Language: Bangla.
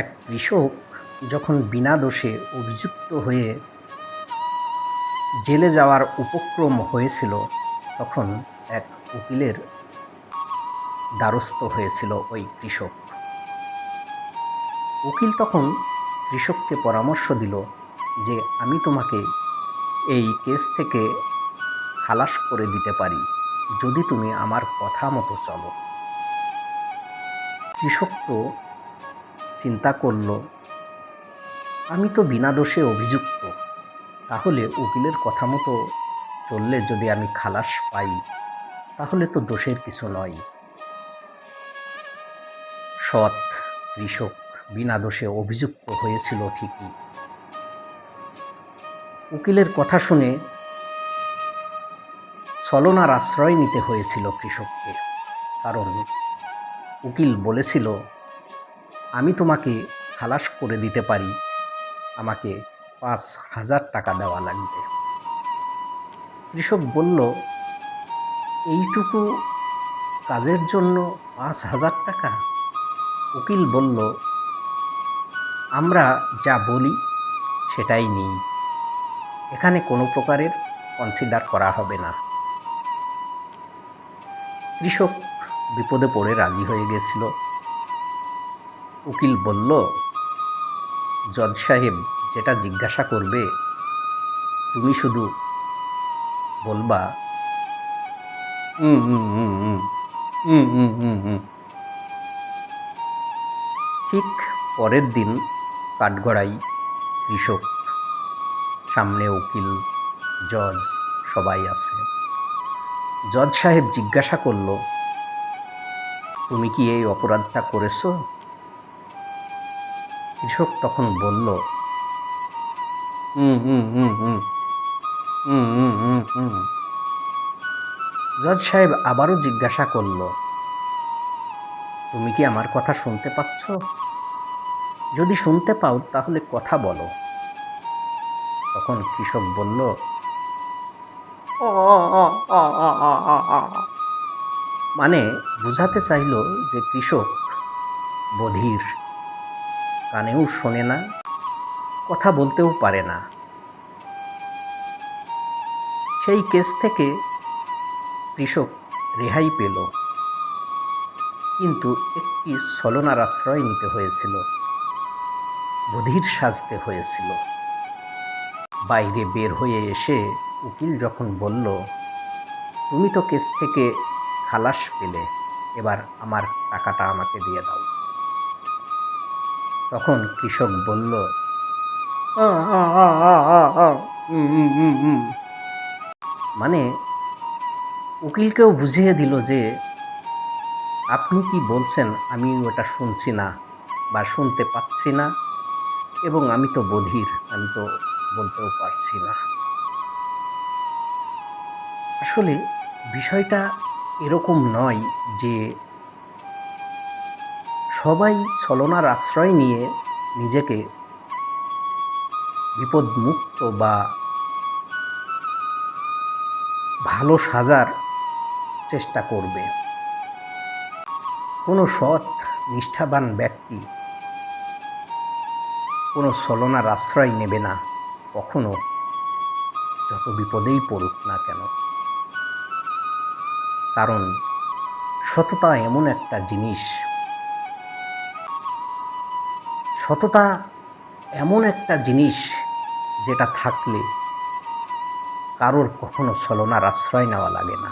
এক কৃষক যখন বিনা দোষে অভিযুক্ত হয়ে জেলে যাওয়ার উপক্রম হয়েছিল, তখন এক উকিলের দ্বারস্থ হয়েছিল ওই কৃষক। উকিল তখন কৃষককে পরামর্শ দিল যে, আমি তোমাকে এই কেস থেকে খালাস করে দিতে পারি, যদি তুমি আমার কথা মতো চলো। কৃষক তো চিন্তা করল, আমি তো বিনা দোষে অভিযুক্ত। তাহলে উকিলের কথা মতো চললে যদি আমি খালাস পাই, তাহলে তো দোষের কিছু নয়। সৎ কৃষক বিনা দোষে অভিযুক্ত হয়েছিল ঠিকই। উকিলের কথা শুনে ছলনার আশ্রয় নিতে হয়েছিল কৃষককে, কারণ উকিল বলেছিল আমি তোমাকে খালাস করে দিতে পারি। আমাকে পাঁচ হাজার টাকা দেওয়া লাগবে। কৃষক বলল, এইটুকু কাজের জন্য পাঁচ হাজার টাকা? উকিল বলল, আমরা যা বলি সেটাই নেই। এখানে কোনো প্রকারের কনসিডার করা হবে না। কৃষক বিপদে পড়ে রাজি হয়ে গেছিল। উকিল বলল জজ সাহেব যেটা জিজ্ঞাসা করবে তুমি শুধু বলবা? ঠিক পরের দিন কাঠগড়াই কৃষক সামনে উকিল জজ সবাই আছে। জজ সাহেব জিজ্ঞাসা করল তুমি কি এই অপরাধটা করেছ? কৃষক তখন বলল জজ সাহেব আবারও জিজ্ঞাসা করল তুমি কি আমার কথা শুনতে পাচ্ছ? যদি শুনতে পাও তাহলে কথা বলো। তখন কৃষক বলল মানে বুঝাতে চাইল যে কৃষক বধির। কানেও শোনে না, কথা বলতেও পারে না। সেই কেস থেকে কৃষক রেহাই পেল। কিন্তু একটি ছলনার আশ্রয় নিতে হয়েছিল। বধির সাজতে হয়েছিল। বাইরে বের হয়ে এসে উকিল যখন বলল, তুমি তো কেস থেকে খালাস পেলে, এবার আমার টাকাটা আমাকে দিয়ে দাও। তখন কৃষক বলল। মানে উকিলকেও বুঝিয়ে দিল যে, আপনি কি বলছেন আমি ওটা শুনছি না বা শুনতে পাচ্ছি না এবং আমি তো বধির আমি তো বলতেও পারছি না আসলে বিষয়টা এরকম নয় যে সবাই ছলনার আশ্রয় নিয়ে নিজেকে বিপদমুক্ত বা ভালো সাজার চেষ্টা করবে। কোনো সৎ, নিষ্ঠাবান ব্যক্তি কোনো ছলনার আশ্রয় নেবে না, কখনো। যত বিপদেই পড়ুক না কেন। কারণ সততা এমন একটা জিনিস সততা এমন একটা জিনিস যেটা থাকলে কারোর কখনো ছলনার আশ্রয় নেওয়া লাগে না।